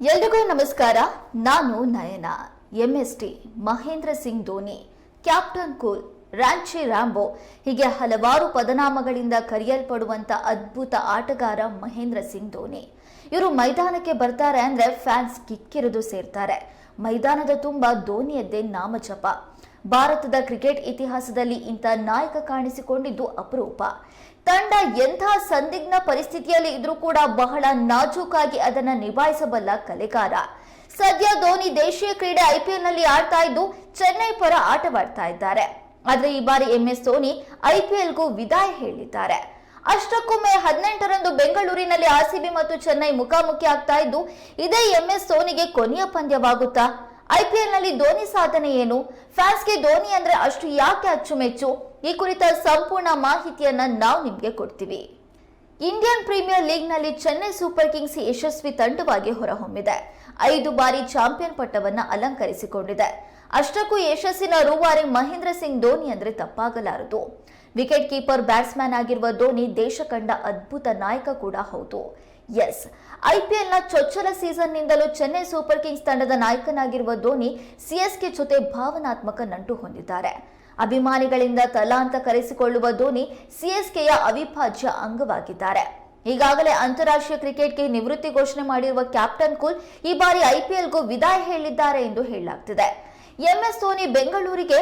ಎಲ್ರಿಗೂ ನಮಸ್ಕಾರ. ನಾನು Nayana. MSD Mahendra Singh Dhoni, captain cool Ranchi Rambo, ಹೀಗೆ ಹಲವಾರು ಪದನಾಮಗಳಿಂದ ಕರೆಯಲ್ಪಡುವಂತ ಅದ್ಭುತ ಆಟಗಾರ ಮಹೇಂದ್ರ ಸಿಂಗ್ ಧೋನಿ. ಇವರು ಮೈದಾನಕ್ಕೆ ಬರ್ತಾರೆ ಅಂದ್ರೆ ಫ್ಯಾನ್ಸ್ ಕಿಕ್ಕಿರಿದು ಸೇರ್ತಾರೆ. ಮೈದಾನದ ತುಂಬ ಧೋನಿಯದ್ದೇ ನಾಮಜಪ. ಭಾರತದ ಕ್ರಿಕೆಟ್ ಇತಿಹಾಸದಲ್ಲಿ ಇಂಥ ನಾಯಕ ಕಾಣಿಸಿಕೊಂಡಿದ್ದು ಅಪರೂಪ. ತಂಡ ಎಂಥ ಸಂದಿಗ್ನ ಪರಿಸ್ಥಿತಿಯಲ್ಲಿ ಇದ್ರೂ ಕೂಡ ಬಹಳ ನಾಜೂಕಾಗಿ ಅದನ್ನು ನಿಭಾಯಿಸಬಲ್ಲ ಕಲೆಗಾರ. ಸದ್ಯ ಧೋನಿ ದೇಶೀಯ ಕ್ರೀಡೆ ಐಪಿಎಲ್ನಲ್ಲಿ ಆಡ್ತಾ ಇದ್ದು ಚೆನ್ನೈ ಪರ ಆಟವಾಡ್ತಾ ಇದ್ದಾರೆ. ಆದರೆ ಈ ಬಾರಿ ಎಂಎಸ್ ಧೋನಿ ಐಪಿಎಲ್ಗೂ ವಿದಾಯ ಹೇಳಿದ್ದಾರೆ. ಅಷ್ಟಕ್ಕೊಮ್ಮೆ ಹದಿನೆಂಟರಂದು ಬೆಂಗಳೂರಿನಲ್ಲಿ ಆರ್ಸಿಬಿ ಮತ್ತು ಚೆನ್ನೈ ಮುಖಾಮುಖಿ ಆಗ್ತಾ ಇದ್ದು ಇದೇ ಎಂಎಸ್ ಧೋನಿಗೆ ಕೊನೆಯ ಪಂದ್ಯವಾಗುತ್ತಾ ಐಪಿಎಲ್ನಲ್ಲಿ ಧೋನಿ ಸಾಧನೆ ಏನು? ಫ್ಯಾನ್ಸ್ಗೆ ಧೋನಿ ಅಂದ್ರೆ ಅಷ್ಟು ಯಾಕೆ ಅಚ್ಚುಮೆಚ್ಚು ಈ ಕುರಿತ ಸಂಪೂರ್ಣ ಮಾಹಿತಿಯನ್ನ ನಾವು ನಿಮಗೆ ಕೊಡ್ತೀವಿ. ಇಂಡಿಯನ್ ಪ್ರೀಮಿಯರ್ ಲೀಗ್ನಲ್ಲಿ ಚೆನ್ನೈ ಸೂಪರ್ ಕಿಂಗ್ಸ್ ಯಶಸ್ವಿ ತಂಡವಾಗಿ ಹೊರಹೊಮ್ಮಿದೆ. ಐದು ಬಾರಿ ಚಾಂಪಿಯನ್ ಪಟ್ಟವನ್ನ ಅಲಂಕರಿಸಿಕೊಂಡಿದೆ. ಅಷ್ಟಕ್ಕೂ ಯಶಸ್ಸಿನ ರೂವಾರಿ ಮಹೇಂದ್ರ ಸಿಂಗ್ ಧೋನಿ ಅಂದ್ರೆ ತಪ್ಪಾಗಲಾರದು. ವಿಕೆಟ್ ಕೀಪರ್ ಬ್ಯಾಟ್ಸ್ಮನ್ ಆಗಿರುವ ಧೋನಿ ದೇಶ ಕಂಡ ಅದ್ಭುತ ನಾಯಕ ಕೂಡ ಹೌದು. ಎಸ್ ಐಪಿಎಲ್ನ ಚೊಚ್ಚಲ ಸೀಸನ್ನಿಂದಲೂ ಚೆನ್ನೈ ಸೂಪರ್ ಕಿಂಗ್ಸ್ ತಂಡದ ನಾಯಕನಾಗಿರುವ ಧೋನಿ ಸಿಎಸ್ಕೆ ಜೊತೆ ಭಾವನಾತ್ಮಕ ನಂಟು ಹೊಂದಿದ್ದಾರೆ. ಅಭಿಮಾನಿಗಳಿಂದ ತಲಾ ಅಂತ ಕರೆಸಿಕೊಳ್ಳುವ ಧೋನಿ ಸಿಎಸ್ಕೆಯ ಅವಿಭಾಜ್ಯ ಅಂಗವಾಗಿದ್ದಾರೆ. ಈಗಾಗಲೇ ಅಂತಾರಾಷ್ಟ್ರೀಯ ಕ್ರಿಕೆಟ್ಗೆ ನಿವೃತ್ತಿ ಘೋಷಣೆ ಮಾಡಿರುವ ಕ್ಯಾಪ್ಟನ್ ಕುಲ್ ಈ ಬಾರಿ ಐಪಿಎಲ್ಗೂ ವಿದಾಯ ಹೇಳಿದ್ದಾರೆ ಎಂದು ಹೇಳಲಾಗ್ತಿದೆ. ಎಂಎಸ್ ಧೋನಿ ಬೆಂಗಳೂರಿಗೆ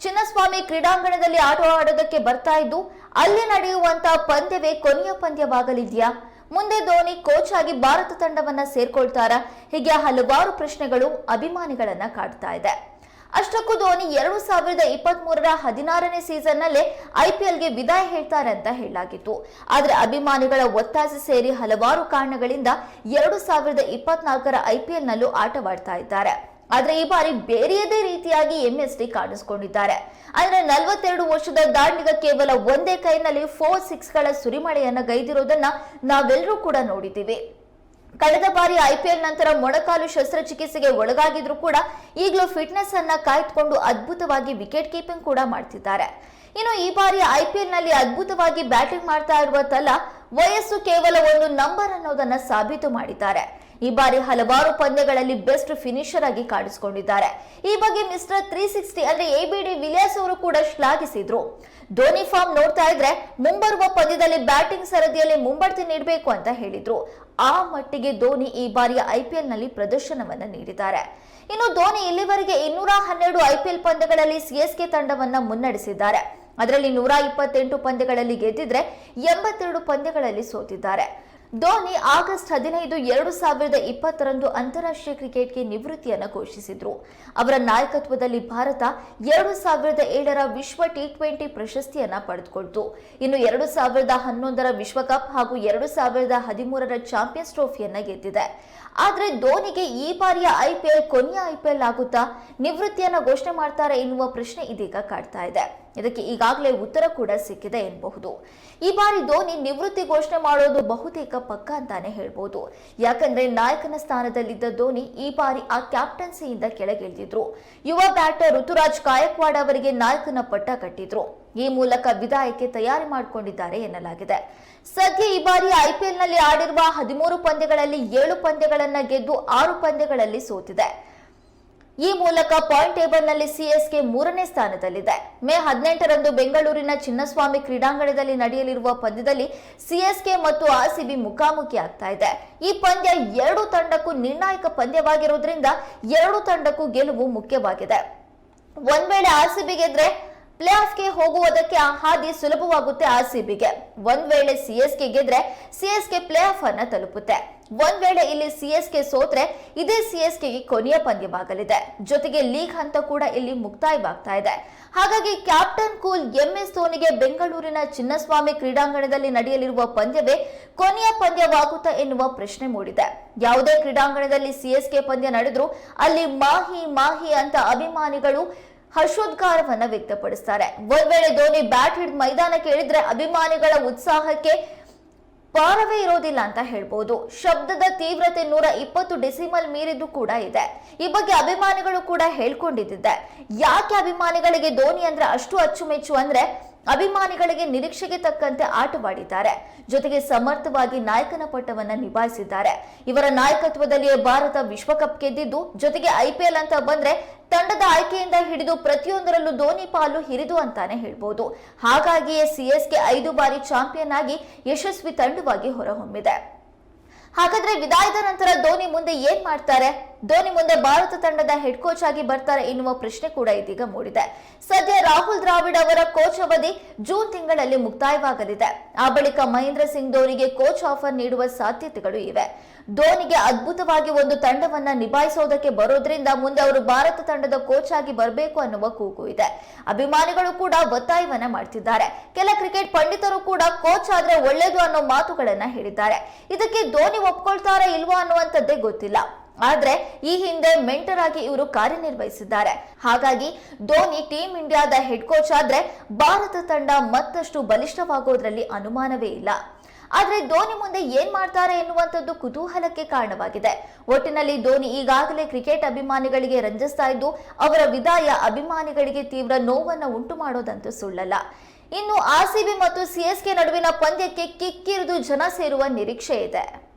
ಚಿನ್ನಸ್ವಾಮಿ ಕ್ರೀಡಾಂಗಣದಲ್ಲಿ ಆಟ ಆಡೋದಕ್ಕೆ ಬರ್ತಾ ಇದ್ದು, ಅಲ್ಲಿ ನಡೆಯುವಂತಹ ಪಂದ್ಯವೇ ಕೊನೆಯ ಪಂದ್ಯವಾಗಲಿದೆಯಾ? ಮುಂದೆ ಧೋನಿ ಕೋಚ್ ಆಗಿ ಭಾರತ ತಂಡವನ್ನ ಸೇರ್ಕೊಳ್ತಾರಾ? ಹೀಗೆ ಹಲವಾರು ಪ್ರಶ್ನೆಗಳು, ಅಭಿಮಾನಿಗಳನ್ನ ಕಾಡ್ತಾ ಇದೆ. ಅಷ್ಟಕ್ಕೂ ಧೋನಿ ಎರಡು ಸಾವಿರದ ಇಪ್ಪತ್ತ್ ಮೂರರ ಹದಿನಾರನೇ ಸೀಸನ್ನಲ್ಲೇ ಐಪಿಎಲ್ಗೆ ವಿದಾಯ ಹೇಳ್ತಾರೆ ಅಂತ ಹೇಳಲಾಗಿತ್ತು. ಆದರೆ ಅಭಿಮಾನಿಗಳ ಒತ್ತಾಸೆ ಸೇರಿ ಹಲವಾರು ಕಾರಣಗಳಿಂದ ಎರಡು ಸಾವಿರದ ಇಪ್ಪತ್ನಾಲ್ಕರ ಐಪಿಎಲ್ನಲ್ಲೂ ಆಟವಾಡ್ತಾ ಇದ್ದಾರೆ. ಆದ್ರೆ ಈ ಬಾರಿ ಬೇರೆಯದೇ ರೀತಿಯಾಗಿ ಎಂಎಸ್ಡಿ ಕಾಣಿಸಿಕೊಂಡಿದ್ದಾರೆ. ಅಂದ್ರೆ ನಲವತ್ತೆರಡು ವರ್ಷದ ದಾಂಡಿಗ ಕೇವಲ ಒಂದೇ ಕೈನಲ್ಲಿ ಫೋರ್ ಸಿಕ್ಸ್ಗಳ ಸುರಿಮಳೆಯನ್ನ ಗೈದಿರೋದನ್ನ ನಾವೆಲ್ಲರೂ ಕೂಡ ನೋಡಿದ್ದೀವಿ. ಕಳೆದ ಬಾರಿ ಐಪಿಎಲ್ ನಂತರ ಮೊಣಕಾಲು ಶಸ್ತ್ರಚಿಕಿತ್ಸೆಗೆ ಒಳಗಾಗಿದ್ರು ಕೂಡ ಈಗಲೂ ಫಿಟ್ನೆಸ್ ಅನ್ನ ಕಾಯ್ದುಕೊಂಡು ಅದ್ಭುತವಾಗಿ ವಿಕೆಟ್ ಕೀಪಿಂಗ್ ಕೂಡ ಮಾಡ್ತಿದ್ದಾರೆ. ಇನ್ನು ಈ ಬಾರಿ ಐಪಿಎಲ್ನಲ್ಲಿ ಅದ್ಭುತವಾಗಿ ಬ್ಯಾಟಿಂಗ್ ಮಾಡ್ತಾ ಇರುವ ತಲಾ ವಯಸ್ಸು ಕೇವಲ ಒಂದು ನಂಬರ್ ಅನ್ನೋದನ್ನ ಸಾಬೀತು ಮಾಡಿದ್ದಾರೆ. ಈ ಬಾರಿ ಹಲವಾರು ಪಂದ್ಯಗಳಲ್ಲಿ ಬೆಸ್ಟ್ ಫಿನಿಷರ್ ಆಗಿ ಕಾಣಿಸಿಕೊಂಡಿದ್ದಾರೆ. ಈ ಬಗ್ಗೆ ಮಿಸ್ಟರ್ ತ್ರೀ ಸಿಕ್ಸ್ಟಿ ಅಂದ್ರೆ ಎ ಬಿ ಡಿ ವಿಲಿಯರ್ಸ್ ಅವರು ಕೂಡ ಶ್ಲಾಘಿಸಿದ್ರು. ಧೋನಿ ಫಾರ್ಮ್ ನೋಡ್ತಾ ಇದ್ರೆ ಮುಂಬರುವ ಪಂದ್ಯದಲ್ಲಿ ಬ್ಯಾಟಿಂಗ್ ಸರದಿಯಲ್ಲಿ ಮುಂಬಡ್ತಿ ನೀಡಬೇಕು ಅಂತ ಹೇಳಿದ್ರು. ಆ ಮಟ್ಟಿಗೆ ಧೋನಿ ಈ ಬಾರಿಯ ಐಪಿಎಲ್ನಲ್ಲಿ ಪ್ರದರ್ಶನವನ್ನ ನೀಡಿದ್ದಾರೆ. ಇನ್ನು ಧೋನಿ ಇಲ್ಲಿವರೆಗೆ ಇನ್ನೂರ ಹನ್ನೆರಡು ಐಪಿಎಲ್ ಪಂದ್ಯಗಳಲ್ಲಿ ಸಿಎಸ್ಕೆ ತಂಡವನ್ನ ಮುನ್ನಡೆಸಿದ್ದಾರೆ. ಅದರಲ್ಲಿ ನೂರ ಇಪ್ಪತ್ತೆಂಟು ಪಂದ್ಯಗಳಲ್ಲಿ ಗೆದ್ದಿದ್ರೆ ಎಂಬತ್ತೆರಡು ಪಂದ್ಯಗಳಲ್ಲಿ ಸೋತಿದ್ದಾರೆ. ಧೋನಿ ಆಗಸ್ಟ್ ಹದಿನೈದು, ಎರಡು ಸಾವಿರದ ಇಪ್ಪತ್ತರಂದು ಅಂತಾರಾಷ್ಟ್ರೀಯ ಕ್ರಿಕೆಟ್ಗೆ ನಿವೃತ್ತಿಯನ್ನು ಘೋಷಿಸಿದ್ರು. ಅವರ ನಾಯಕತ್ವದಲ್ಲಿ ಭಾರತ ಎರಡು ಸಾವಿರದ ಏಳರ ವಿಶ್ವ ಟಿ ಟ್ವೆಂಟಿ ಪ್ರಶಸ್ತಿಯನ್ನ ಪಡೆದುಕೊಳ್ತು. ಇನ್ನು ಎರಡು ಸಾವಿರದ ಹನ್ನೊಂದರ ವಿಶ್ವಕಪ್ ಹಾಗೂ ಎರಡು ಸಾವಿರದ ಹದಿಮೂರರ ಚಾಂಪಿಯನ್ಸ್ ಟ್ರೋಫಿಯನ್ನ ಗೆದ್ದಿದೆ. ಆದರೆ ಧೋನಿಗೆ ಈ ಬಾರಿಯ ಐಪಿಎಲ್ ಕೊನೆಯ ಐಪಿಎಲ್ ಆಗುತ್ತಾ ನಿವೃತ್ತಿಯನ್ನು ಘೋಷಣೆ ಮಾಡ್ತಾರೆ ಎನ್ನುವ ಪ್ರಶ್ನೆ ಇದೀಗ ಕಾಡ್ತಾ ಇದೆ. ಇದಕ್ಕೆ ಈಗಾಗಲೇ ಉತ್ತರ ಕೂಡ ಸಿಕ್ಕಿದೆ ಎನ್ನಬಹುದು. ಈ ಬಾರಿ ಧೋನಿ ನಿವೃತ್ತಿ ಘೋಷಣೆ ಮಾಡೋದು ಬಹುತೇಕ ಪಕ್ಕ ಅಂತಾನೆ ಹೇಳ್ಬೋದು. ಯಾಕಂದ್ರೆ ನಾಯಕನ ಸ್ಥಾನದಲ್ಲಿದ್ದ ಧೋನಿ ಈ ಬಾರಿ ಆ ಕ್ಯಾಪ್ಟನ್ಸಿಯಿಂದ ಕೆಳಗಿಳಿದಿದ್ರು. ಯುವ ಬ್ಯಾಟರ್ ಋತುರಾಜ್ ಕಾಯಕ್ವಾಡ್ ಅವರಿಗೆ ನಾಯಕನ ಪಟ್ಟ ಕಟ್ಟಿದ್ರು. ಈ ಮೂಲಕ ವಿದಾಯಕ್ಕೆ ತಯಾರಿ ಮಾಡಿಕೊಂಡಿದ್ದಾರೆ ಎನ್ನಲಾಗಿದೆ. ಸದ್ಯ ಈ ಬಾರಿ ಐಪಿಎಲ್ನಲ್ಲಿ ಆಡಿರುವ ಹದಿಮೂರು ಪಂದ್ಯಗಳಲ್ಲಿ ಏಳು ಪಂದ್ಯಗಳನ್ನು ಗೆದ್ದು ಆರು ಪಂದ್ಯಗಳಲ್ಲಿ ಸೋತಿದೆ. ಈ ಮೂಲಕ ಪಾಯಿಂಟ್ ಟೇಬಲ್ನಲ್ಲಿ ಸಿಎಸ್ಕೆ ಮೂರನೇ ಸ್ಥಾನದಲ್ಲಿದೆ. ಮೇ ಹದಿನೆಂಟರಂದು ಬೆಂಗಳೂರಿನ ಚಿನ್ನಸ್ವಾಮಿ ಕ್ರೀಡಾಂಗಣದಲ್ಲಿ ನಡೆಯಲಿರುವ ಪಂದ್ಯದಲ್ಲಿ ಸಿಎಸ್ಕೆ ಮತ್ತು ಆರ್ಸಿಬಿ ಮುಖಾಮುಖಿ ಆಗ್ತಾ ಇದೆ. ಈ ಪಂದ್ಯ ಎರಡು ತಂಡಕ್ಕೂ ನಿರ್ಣಾಯಕ ಪಂದ್ಯವಾಗಿರುವುದರಿಂದ ಎರಡು ತಂಡಕ್ಕೂ ಗೆಲುವು ಮುಖ್ಯವಾಗಿದೆ. ಒಂದ್ ವೇಳೆ ಆರ್ಸಿಬಿ ಗೆದ್ರೆ ಪ್ಲೇ ಆಫ್ಗೆ ಹೋಗುವುದಕ್ಕೆ ಆ ಹಾದಿ ಸುಲಭವಾಗುತ್ತೆ ಆರ್ಸಿಬಿಗೆ. ಒಂದ್ ವೇಳೆ ಸಿಎಸ್ಕೆ ಗೆದ್ರೆ ಸಿಎಸ್ಕೆ ಪ್ಲೇ ಆಫ್ ಅನ್ನ ತಲುಪುತ್ತೆ. ಒಂದ್ ವೇಳೆ ಇಲ್ಲಿ ಸಿಎಸ್ಕೆ ಸೋತ್ರೆ ಇದೇ ಸಿಎಸ್ಕೆಗೆ ಕೊನೆಯ ಪಂದ್ಯವಾಗಲಿದೆ. ಜೊತೆಗೆ ಲೀಗ್ ಹಂತ ಕೂಡ ಇಲ್ಲಿ ಮುಕ್ತಾಯವಾಗ್ತಾ ಇದೆ. ಹಾಗಾಗಿ ಕ್ಯಾಪ್ಟನ್ ಕೂಲ್ ಎಂಎಸ್ ಧೋನಿಗೆ ಬೆಂಗಳೂರಿನ ಚಿನ್ನಸ್ವಾಮಿ ಕ್ರೀಡಾಂಗಣದಲ್ಲಿ ನಡೆಯಲಿರುವ ಪಂದ್ಯವೇ ಕೊನೆಯ ಪಂದ್ಯವಾಗುತ್ತಾ ಎನ್ನುವ ಪ್ರಶ್ನೆ ಮೂಡಿದೆ. ಯಾವುದೇ ಕ್ರೀಡಾಂಗಣದಲ್ಲಿ ಸಿಎಸ್ಕೆ ಪಂದ್ಯ ನಡೆದ್ರೂ ಅಲ್ಲಿ ಮಾಹಿ ಮಾಹಿ ಅಂತ ಅಭಿಮಾನಿಗಳು ಹರ್ಷೋದ್ಗಾರವನ್ನ ವ್ಯಕ್ತಪಡಿಸ್ತಾರೆ. ಒಂದ್ ವೇಳೆ ಧೋನಿ ಬ್ಯಾಟ್ ಹಿಡ್ ಮೈದಾನಕ್ಕೆ ಇಳಿದ್ರೆ ಅಭಿಮಾನಿಗಳ ಉತ್ಸಾಹಕ್ಕೆ ಪಾರವೇ ಇರೋದಿಲ್ಲ ಅಂತ ಹೇಳ್ಬೋದು. ಶಬ್ದದ ತೀವ್ರತೆ ನೂರ ಇಪ್ಪತ್ತು ಡೆಸಿಮಲ್ ಮೀರಿದ್ದು ಕೂಡ ಇದೆ. ಈ ಬಗ್ಗೆ ಅಭಿಮಾನಿಗಳು ಕೂಡ ಹೇಳ್ಕೊಂಡಿದ್ದಿದೆ. ಯಾಕೆ ಅಭಿಮಾನಿಗಳಿಗೆ ಧೋನಿ ಅಂದ್ರೆ ಅಷ್ಟು ಅಚ್ಚುಮೆಚ್ಚು ಅಂದ್ರೆ ಅಭಿಮಾನಿಗಳಿಗೆ ನಿರೀಕ್ಷೆಗೆ ತಕ್ಕಂತೆ ಆಟವಾಡಿದ್ದಾರೆ. ಜೊತೆಗೆ ಸಮರ್ಥವಾಗಿ ನಾಯಕನ ಪಟ್ಟವನ್ನು ನಿಭಾಯಿಸಿದ್ದಾರೆ. ಇವರ ನಾಯಕತ್ವದಲ್ಲಿಯೇ ಭಾರತ ವಿಶ್ವಕಪ್ ಗೆದ್ದಿದ್ದು, ಜೊತೆಗೆ ಐಪಿಎಲ್ ಅಂತ ಬಂದ್ರೆ ತಂಡದ ಆಯ್ಕೆಯಿಂದ ಹಿಡಿದು ಪ್ರತಿಯೊಂದರಲ್ಲೂ ಧೋನಿ ಪಾಲು ಹಿರಿದು ಅಂತಾನೆ ಹೇಳ್ಬೋದು. ಹಾಗಾಗಿಯೇ ಸಿಎಸ್ಕೆ ಐದು ಬಾರಿ ಚಾಂಪಿಯನ್ ಆಗಿ ಯಶಸ್ವಿ ತಂಡವಾಗಿ ಹೊರಹೊಮ್ಮಿದೆ. ಹಾಗಾದ್ರೆ ವಿದಾಯದ ನಂತರ ಧೋನಿ ಮುಂದೆ ಏನ್ ಮಾಡ್ತಾರೆ? ಧೋನಿ ಮುಂದೆ ಭಾರತ ತಂಡದ ಹೆಡ್ ಕೋಚ್ ಆಗಿ ಬರ್ತಾರೆ ಎನ್ನುವ ಪ್ರಶ್ನೆ ಕೂಡ ಇದೀಗ ಮೂಡಿದೆ. ಸದ್ಯ ರಾಹುಲ್ ದ್ರಾವಿಡ್ ಅವರ ಕೋಚ್ ಅವಧಿ ಜೂನ್ ತಿಂಗಳಲ್ಲಿ ಮುಕ್ತಾಯವಾಗಲಿದೆ. ಆ ಬಳಿಕ ಮಹೇಂದ್ರ ಸಿಂಗ್ ಧೋನಿಗೆ ಕೋಚ್ ಆಫರ್ ನೀಡುವ ಸಾಧ್ಯತೆಗಳು ಇವೆ. ಧೋನಿಗೆ ಅದ್ಭುತವಾಗಿ ಒಂದು ತಂಡವನ್ನ ನಿಭಾಯಿಸೋದಕ್ಕೆ ಬರೋದ್ರಿಂದ ಮುಂದೆ ಅವರು ಭಾರತ ತಂಡದ ಕೋಚ್ ಆಗಿ ಬರಬೇಕು ಅನ್ನುವ ಕೂಗು ಇದೆ. ಅಭಿಮಾನಿಗಳು ಕೂಡ ಒತ್ತಾಯವನ್ನ ಮಾಡ್ತಿದ್ದಾರೆ. ಕೆಲ ಕ್ರಿಕೆಟ್ ಪಂಡಿತರು ಕೂಡ ಕೋಚ್ ಆದ್ರೆ ಒಳ್ಳೇದು ಅನ್ನೋ ಮಾತುಗಳನ್ನ ಹೇಳಿದ್ದಾರೆ. ಇದಕ್ಕೆ ಧೋನಿ ಒಪ್ಕೊಳ್ತಾರಾ ಇಲ್ವಾ ಅನ್ನುವಂಥದ್ದೇ ಗೊತ್ತಿಲ್ಲ. ಆದ್ರೆ ಈ ಹಿಂದೆ ಮೆಂಟರ್ ಆಗಿ ಇವರು ಕಾರ್ಯನಿರ್ವಹಿಸಿದ್ದಾರೆ. ಹಾಗಾಗಿ ಧೋನಿ ಟೀಂ ಇಂಡಿಯಾದ ಹೆಡ್ ಕೋಚ್ ಆದ್ರೆ ಭಾರತ ತಂಡ ಮತ್ತಷ್ಟು ಬಲಿಷ್ಠವಾಗೋದ್ರಲ್ಲಿ ಅನುಮಾನವೇ ಇಲ್ಲ. ಆದ್ರೆ ಧೋನಿ ಮುಂದೆ ಏನ್ ಮಾಡ್ತಾರೆ ಎನ್ನುವಂಥದ್ದು ಕುತೂಹಲಕ್ಕೆ ಕಾರಣವಾಗಿದೆ. ಒಟ್ಟಿನಲ್ಲಿ ಧೋನಿ ಈಗಾಗಲೇ ಕ್ರಿಕೆಟ್ ಅಭಿಮಾನಿಗಳಿಗೆ ರಂಜಿಸ್ತಾ ಇದ್ದು, ಅವರ ವಿದಾಯ ಅಭಿಮಾನಿಗಳಿಗೆ ತೀವ್ರ ನೋವನ್ನ ಉಂಟು ಮಾಡೋದಂತೂ ಸುಳ್ಳಲ್ಲ. ಇನ್ನು ಆರ್ಸಿಬಿ ಮತ್ತು ಸಿಎಸ್ಕೆ ನಡುವಿನ ಪಂದ್ಯಕ್ಕೆ ಕಿಕ್ಕಿರಿದು ಜನ ಸೇರುವ ನಿರೀಕ್ಷೆ ಇದೆ.